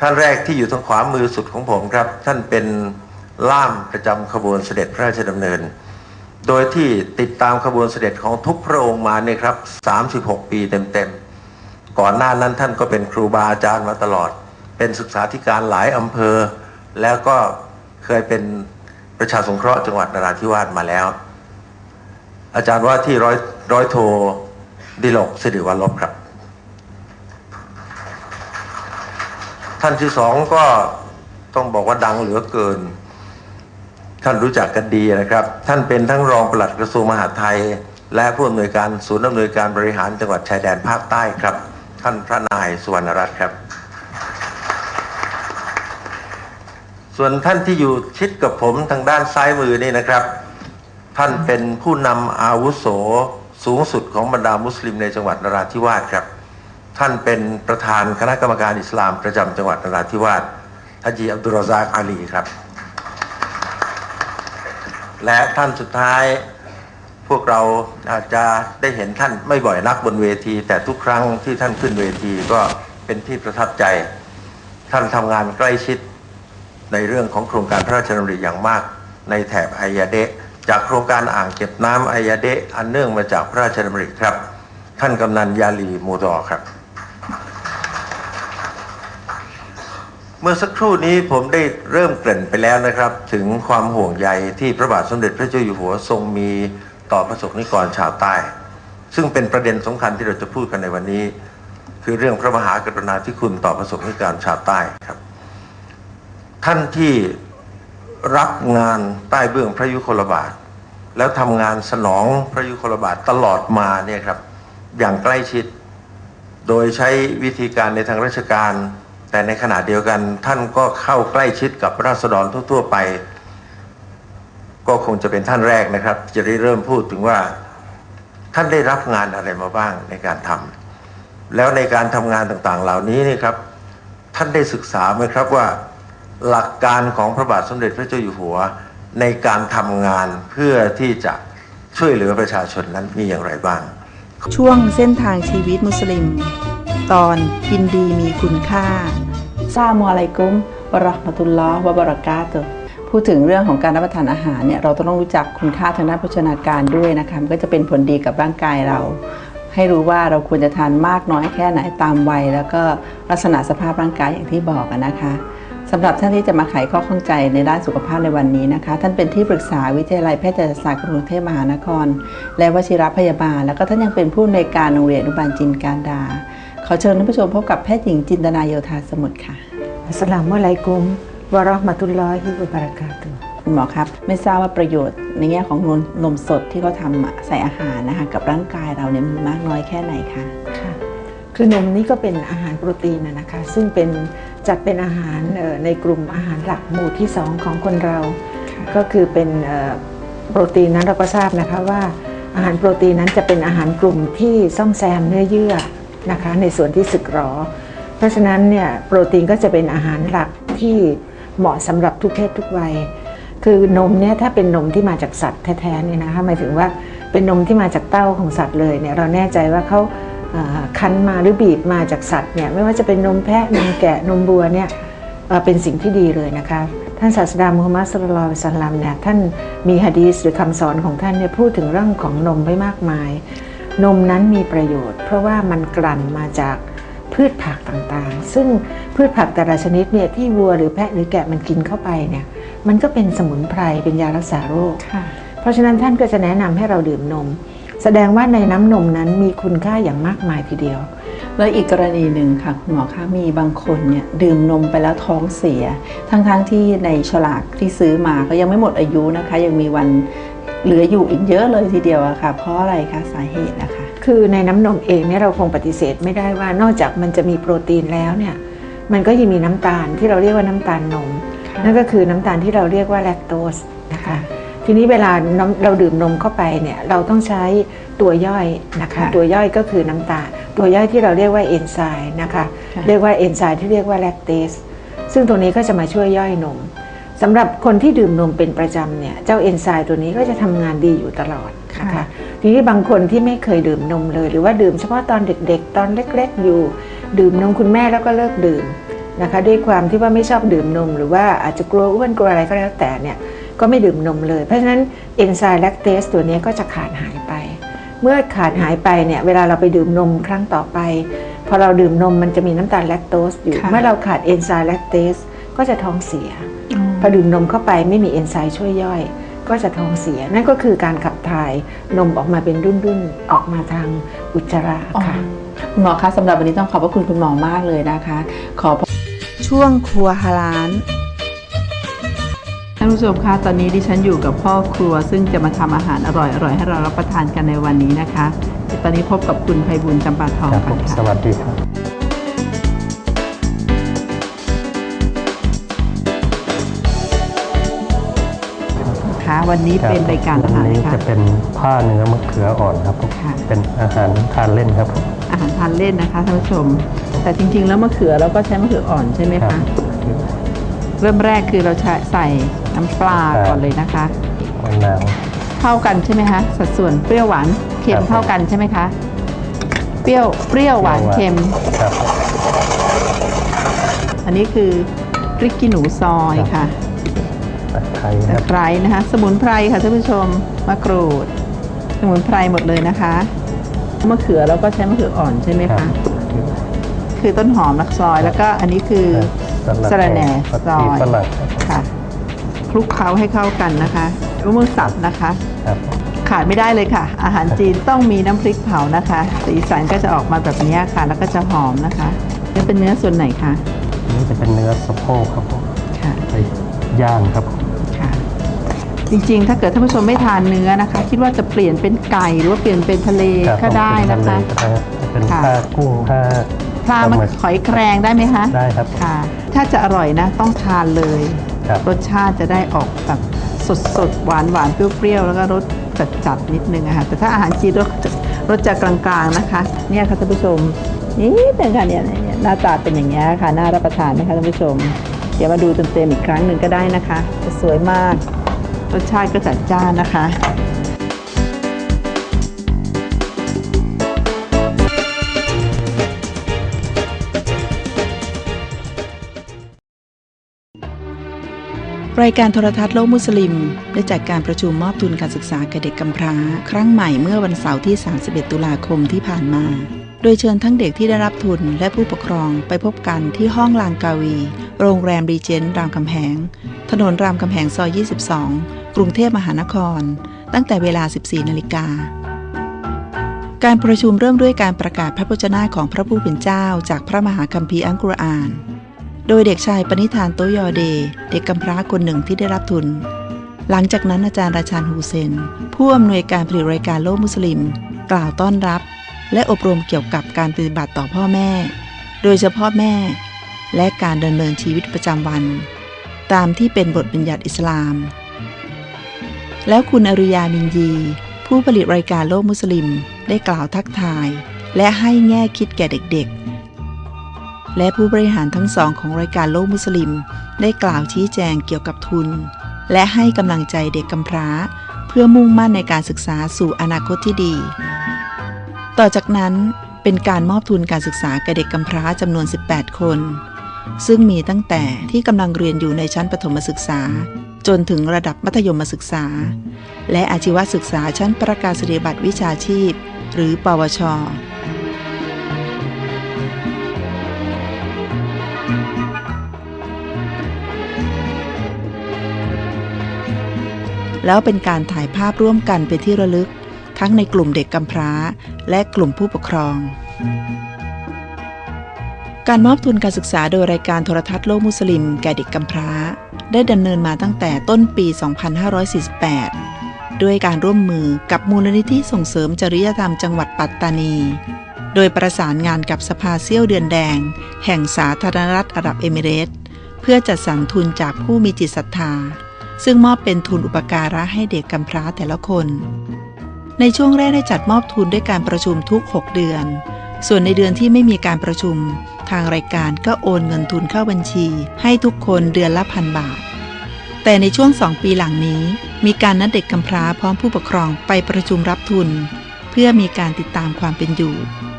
ท่านแรกที่อยู่ทางขวามือสุดของผมครับ ท่านเป็นล่ามประจำขบวนเสด็จพระราชดำเนิน โดยที่ติดตามขบวนเสด็จของทุกพระองค์มาเนี่ยครับ 36 ปีเต็มๆ ก่อนหน้านั้นท่านก็เป็นครูบาอาจารย์มาตลอด เป็นศึกษาธิการหลายอำเภอ แล้วก็เคยเป็นประชาสงเคราะห์จังหวัดนราธิวาสมาแล้ว อาจารย์ว่าที่ร้อยร้อยโทดิลกสิริวัลลบครับ ท่านที่สองก็ต้องบอกว่าดังเหลือเกิน ท่านรู้จักกันดีนะครับ ท่านเป็นทั้งรองปลัดกระทรวงมหาดไทย และผู้อำนวยการศูนย์อำนวยการบริหารจังหวัดชายแดนภาคใต้ครับ ท่านพระนายสุวรรณรัตน์ครับ ส่วนท่านที่อยู่ชิดกับผมทางด้านซ้ายมือนี่นะครับ ท่านเป็นผู้นำอาวุโสสูงสุดของบรรดามุสลิมในจังหวัดนราธิวาสครับ ท่านเป็นประธานคณะกรรมการอิสลามประจำจังหวัดนราธิวาสฮัจีอับดุลรอซากอาลีครับ และท่านสุดท้ายพวกเราอาจจะได้เห็นท่านไม่บ่อยนักบนเวที แต่ทุกครั้งที่ท่านขึ้นเวทีก็เป็นที่ประทับใจ ท่านทำงานใกล้ชิดในเรื่องของโครงการพระราชดำริอย่างมาก ในแถบไอยาเดะจากโครงการอ่างเก็บน้ำไอยาเดะอันเนื่องมาจากพระราชดำริครับ ท่านกำนันยาลีมูดอครับ เมื่อสักครู่นี้ผมได้เริ่มเกริ่นไปแล้วนะครับ ถึงความห่วงใยที่พระบาทสมเด็จพระเจ้าอยู่หัวทรงมีต่อประสบนิกรชาวใต้ ซึ่งเป็นประเด็นสำคัญที่เราจะพูดกันในวันนี้ คือเรื่องพระมหากรุณาธิคุณต่อประสบนิกรชาวใต้ครับ ท่านที่รับงานใต้เบื้องพระยุคลบาท แล้วทำงานสนองพระยุคลบาทตลอดมาเนี่ยครับอย่างใกล้ชิด โดยใช้วิธีการในทางราชการ แต่ในขณะเดียวกันท่านก็เข้าใกล้ชิดกับราษฎรทั่ว ๆ ไป ก็คงจะเป็นท่านแรกนะครับ จะได้เริ่มพูดถึงว่า ท่านได้รับงานอะไรมาบ้างในการทำแล้วในการทำงานต่างๆ เหล่านี้นี่ครับ ท่านได้ศึกษาไหมครับว่า หลักการของพระบาทสมเด็จพระเจ้าอยู่หัว ในการทำงานเพื่อที่จะช่วยเหลือประชาชนนั้นมีอย่างไรบ้าง ช่วงเส้นทางชีวิตมุสลิม ตอนกินดีมีคุณค่าซาโมอะลัยกุมวะราะห์มะตุลลอวะบรากาตุพูดถึงเรื่องของการรับประทานอาหารเนี่ยเราต้องรู้จักคุณค่าทางด้านโภชนาการด้วยนะคะมันก็จะเป็นผลดีกับร่างกายเรา ให้รู้ว่าเราควรจะทานมากน้อยแค่ไหนตามวัย แล้วก็ลักษณะสภาพร่างกายอย่างที่บอกนะคะสำหรับท่านที่จะมาไขข้อข้องใจในด้านสุขภาพในวันนี้นะคะ ท่านเป็นที่ปรึกษาวิทยาลัยแพทยศาสตร์กรุงเทพมหานคร และวชิรพยาบาล แล้วก็ท่านยังเป็นผู้ในวยการโรงเรียนอนุบาลจินการดา อเชิญท่านผู้ชมพบกับแพทย์หญิงจินตนาโยธาสมุทรค่ะอัสสลามุอะลัยกุมวะเราะห์มะตุลลอฮิวะบะเราะกาตุฮ์คุณหมอครับ ไม่ทราบว่าประโยชน์ในแง่ของนมนมสดที่เขาทำอะใส่อาหารนะคะกับร่างกายเราเนี่ยมีมากน้อยแค่ไหนคะค่ะ คือนมนี่ก็เป็นอาหารโปรตีนนะนะคะ ซึ่งเป็นจัดเป็นอาหารเอ่อในกลุ่มอาหารหลักหมู่ที่ 2 ของคนเรา ก็คือเป็นเอ่อโปรตีนนั้นเราก็ทราบนะคะว่าอาหารโปรตีนนั้นจะเป็นอาหารกลุ่มที่ซ่อมแซมเนื้อเยื่อ นะคะในส่วนที่สึกหรอ เพราะฉะนั้นเนี่ยโปรตีนก็จะเป็นอาหารหลักที่เหมาะสำหรับทุกเพศทุกวัย คือนมเนี่ยถ้าเป็นนมที่มาจากสัตว์แท้ๆเนี่ยนะคะหมายถึงว่าเป็นนมที่มาจากเต้าของสัตว์เลยเนี่ยเราแน่ใจว่าเขาคั้นมาหรือบีบมาจากสัตว์เนี่ยไม่ว่าจะเป็นนมแพะนมแกะนมบัวเนี่ยเป็นสิ่งที่ดีเลยนะคะท่านศาสดามุฮัมมัดสุลลัลลอฮุอะลัยฮิวะสัลลัมเนี่ยท่านมีฮะดีษหรือคำสอนของท่านเนี่ยพูดถึงเรื่องของนมไว้มากมาย นมนั้นมีประโยชน์ เพราะว่ามันกลั่นมาจากพืชผักต่างๆ ซึ่งพืชผักแต่ละชนิดเนี่ยที่วัวหรือแพะหรือแกะมันกินเข้าไปเนี่ยมันก็เป็นสมุนไพรเป็นยารักษาโรคค่ะเพราะฉะนั้นท่านก็จะแนะนำให้เราดื่มนม แสดงว่าในน้ำนมนั้นมีคุณค่าอย่างมากมายทีเดียว แล้วอีกกรณีหนึ่งค่ะคุณหมอคะมีบางคนเนี่ยดื่มนมไปแล้วท้องเสีย ทั้งๆที่ในฉลากที่ซื้อมาก็ยังไม่หมดอายุนะคะ ยังมีวัน เหลืออยู่อีกเยอะเลยทีเดียวอะค่ะ เพราะอะไรคะสาเหตุนะคะ คือในน้ำนมเองเนี่ยเราคงปฏิเสธไม่ได้ว่านอกจากมันจะมีโปรตีนแล้วเนี่ยมันก็ยังมีน้ำตาลที่เราเรียกว่าน้ำตาลนม นั่นก็คือน้ำตาลที่เราเรียกว่าแลคโตสนะคะทีนี้เวลาน้ำเราดื่มนมเข้าไปเนี่ยเราต้องใช้ตัวย่อยนะคะค่ะตัวย่อยก็คือน้ำตาล ตัวย่อยที่เราเรียกว่าเอนไซม์นะคะค่ะเรียกว่าเอนไซม์ที่เรียกว่าแลคเตสซึ่งตรงนี้ก็จะมาช่วยย่อยนม สำหรับคนที่ดื่มนมเป็นประจำเนี่ยเจ้าเอนไซม์ตัวนี้ก็จะทำงานดีอยู่ตลอดนะคะค่ะทีนี้บางคนที่ไม่เคยดื่มนมเลย หรือว่าดื่มเฉพาะตอนเด็ก ๆ ตอนเล็ก ๆ อยู่ ดื่มนมคุณแม่แล้วก็เลิกดื่มนะคะ ด้วยความที่ว่าไม่ชอบดื่มนม หรือว่าอาจจะกลัวอ้วนกลัวอะไรก็แล้วแต่เนี่ยก็ไม่ดื่มนมเลย เพราะฉะนั้นเอนไซม์แลคเตสตัวเนี้ยก็จะขาดหายไป เมื่อขาดหายไปเนี่ยเวลาเราไปดื่มนมครั้งต่อไปพอเราดื่มนมมันจะมีน้ำตาลแลคโตสอยู่ค่ะเมื่อเราขาดเอนไซม์แลคเตสก็จะท้องเสีย พอดื่มนมเข้าไปไม่มีเอนไซม์ช่วยย่อย ก็จะท้องเสีย นั่นก็คือการขับถ่ายนมออกมาเป็นดุนๆออกมาทางอุจจาระค่ะคุณหมอคะสำหรับวันนี้ต้องขอบพระคุณคุณหมอมากเลยนะคะ ขอช่วงครัวฮาลานท่านผู้ชมคะตอนนี้ดิฉันอยู่กับพ่อครัว ซึ่งจะมาทำอาหารอร่อยๆให้เรารับประทานกันในวันนี้นะคะ ตอนนี้พบกับคุณไพบุญจำปาทองครับผกันมค่ะสวัสดีครับ วันนี้เป็นรายการอาหารวันนี้นะคะจะเป็นผ้าเนื้อมะเขืออ่อนครับผมค่ะ เป็นอาหารทานเล่นครับผม อาหารทานเล่นนะคะท่านผู้ชม แต่จริง ๆ แล้วมะเขือเราก็ใช้มะเขืออ่อนใช่ไหมครัคะบ เริ่มแรกคือเราใช้ใส่น้ำปลาครับ ก่อนเลยนะคะ มะนาว เท่ากันใช่ไหมคะสัดส่วนเปรี้ยวหวานเค็มครับเท่ากันใช่ไหมคะเปรี้ยวเปรี้ยวหวานเค็ม ครับ อันนี้คือพริกขี้หนูซอยค่ะ ตะไคร้คตะรับไคร้นะคะ สมุนไพรค่ะท่านผู้ชมมะกรูด สมุนไพรหมดเลยนะคะมะเขือเราก็ใช้มะเขืออ่อนใช่ไหมครัคะบคือต้นหอมรักซอย แล้วก็อันนี้คือสะระแหน่ผักซอชียฝรั่งครับค่ะคลุกเคล้าให้เข้ากันนะคะมะม่วงสับนะคะครับขาดไม่ได้เลยค่ะ อาหารจีนต้องมีน้ำพริกเผานะคะสีสันก็จะออกมาแบบนี้ค่ะ แล้วก็จะหอมนะคะนี่เป็นเนื้อส่วนไหนคะอันนี้จะเป็นเนื้อสะโพกครับผมค่ะไปย่างครับผมค่ะ จริงๆ ถ้าเกิดท่านผู้ชมไม่ทานเนื้อนะคะ คิดว่าจะเปลี่ยนเป็นไก่หรือว่าเปลี่ยนเป็นทะเลครับก็ได้ผมนะคะเป็ทเลก็ได้ครับเป็นค่ะผ้ากุ้งผ้าปลามันหมึกหอยแครงได้ไหมคะได้ครับ ค่ะ ถ้าจะอร่อยนะ ต้องทานเลย ครับ รสชาติจะได้ออกแบบสดๆหวานหวานๆเปรี้ยวๆ แล้วก็รสจัดจัดๆนิดนึงอะค่ะแต่ถ้าอาหารจีนรสรสจะกลางๆนะคะ เนี่ยค่ะท่านผู้ชมนี่เป็นค่ะเนี่ยเนี่ยหน้าตาเป็นอย่างนี้ยค่ะน่ารับประทานนะคะท่านผู้ชม เดี๋ยวมาดูเต็มๆอีกครั้งหนึ่งก็ได้นะคะจะสวยมาก รสชาติก็จัดจ้านนะคะรายการโทรทัศน์โลกมุสลิม ได้จัดการประชุมมอบทุนการศึกษาแก่เด็กกำพร้า ครั้งใหม่เมื่อวันเสาร์ที่ 31 ตุลาคมที่ผ่านมา โดยเชิญทั้งเด็กที่ได้รับทุนและผู้ปกครองไปพบกันที่ห้องลางกาวี โรงแรมรีเจนต์รามคำแหง ถนนรามคำแหงซอย 22 กรุงเทพมหานคร ตั้งแต่เวลา 14 นาฬิกา การประชุมเริ่มด้วยการประกาศพระพจนาของพระผู้เป็นเจ้าจากพระมหาคัมภีร์อัลกุรอาน โดยเด็กชายปณิธานโตยอเด เด็กกำพร้าคนหนึ่งที่ได้รับทุน หลังจากนั้นอาจารย์ราชานฮูเซน ผู้อำนวยการผลิตรายการโลกมุสลิม กล่าวต้อนรับ และอบรมเกี่ยวกับการปฏิบัติต่อพ่อแม่ โดยเฉพาะแม่ และการดำเนินชีวิตประจำวัน ตามที่เป็นบทบัญญัติอิสลาม แล้วคุณอริยามินยี ผู้ผลิตรายการโลกมุสลิม ได้กล่าวทักทาย และให้แง่คิดแก่เด็กๆ และผู้บริหารทั้งสองของรายการโลกมุสลิม ได้กล่าวชี้แจงเกี่ยวกับทุน และให้กำลังใจเด็กกำพร้า เพื่อมุ่งมั่นในการศึกษาสู่อนาคตที่ดี ต่อจากนั้นเป็นการมอบทุนการศึกษาแก่เด็กกำพร้าจำนวน 18 คน ซึ่งมีตั้งแต่ที่กำลังเรียนอยู่ในชั้นประถมศึกษา จนถึงระดับมัธยมศึกษา และอาชีวศึกษาชั้นประกาศนียบัตรวิชาชีพ หรือ ปวช แล้วเป็นการถ่ายภาพร่วมกันเป็นที่ระลึก ทั้งในกลุ่มเด็กกำพร้า และกลุ่มผู้ปกครอง การมอบทุนการศึกษาโดยรายการโทรทัศน์โลกมุสลิม แก่เด็กกำพร้า ได้ดำเนินมาตั้งแต่ต้นปี 2548 ด้วยการร่วมมือกับมูลนิธิส่งเสริมจริยธรรมจังหวัดปัตตานี โดยประสานงานกับสภาเซี่ยวเดือนแดง แห่งสาธารณรัฐอาหรับเอมิเรตเพื่อจัดสรรทุนจากผู้มีจิตศรัทธา ซึ่งมอบเป็นทุนอุปการะให้เด็กกำพร้าแต่ละคน ในช่วงแรกได้จัดมอบทุนด้วยการประชุมทุก 6 เดือน ส่วนในเดือนที่ไม่มีการประชุม ทางรายการก็โอนเงินทุนเข้าบัญชี ให้ทุกคนเดือนละพันบาท แต่ในช่วงสองปีหลังนี้ มีการนัดเด็กกำพร้าพร้อมผู้ปกครองไปประชุมรับทุน เพื่อมีการติดตามความเป็นอยู่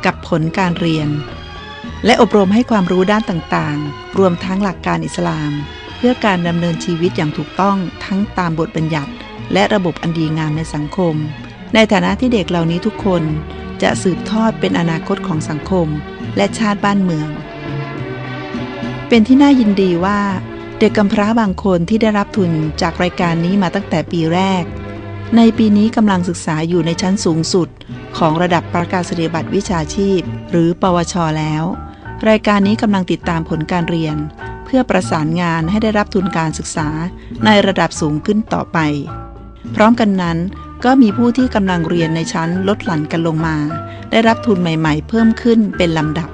กับผลการเรียน และอบรมให้ความรู้ด้านต่างๆ รวมทั้งหลักการอิสลาม เพื่อการดำเนินชีวิตอย่างถูกต้องทั้งตามบทบัญญัติ และระบบอันดีงามในสังคม ในฐานะที่เด็กเหล่านี้ทุกคน จะสืบทอดเป็นอนาคตของสังคม และชาติบ้านเมือง เป็นที่น่ายินดีว่า เด็กกำพร้าบางคนที่ได้รับทุนจากรายการนี้มาตั้งแต่ปีแรก ในปีนี้กำลังศึกษาอยู่ในชั้นสูงสุด ของระดับประกาศนียบัตรวิชาชีพ หรือปวช แล้ว รายการนี้กำลังติดตามผลการเรียน เพื่อประสานงานให้ได้รับทุนการศึกษาในระดับสูงขึ้นต่อไป พร้อมกันนั้น ก็มีผู้ที่กำลังเรียนในชั้นลดหลั่นกันลงมา ได้รับทุนใหม่ ๆ เพิ่มขึ้นเป็นลำดับ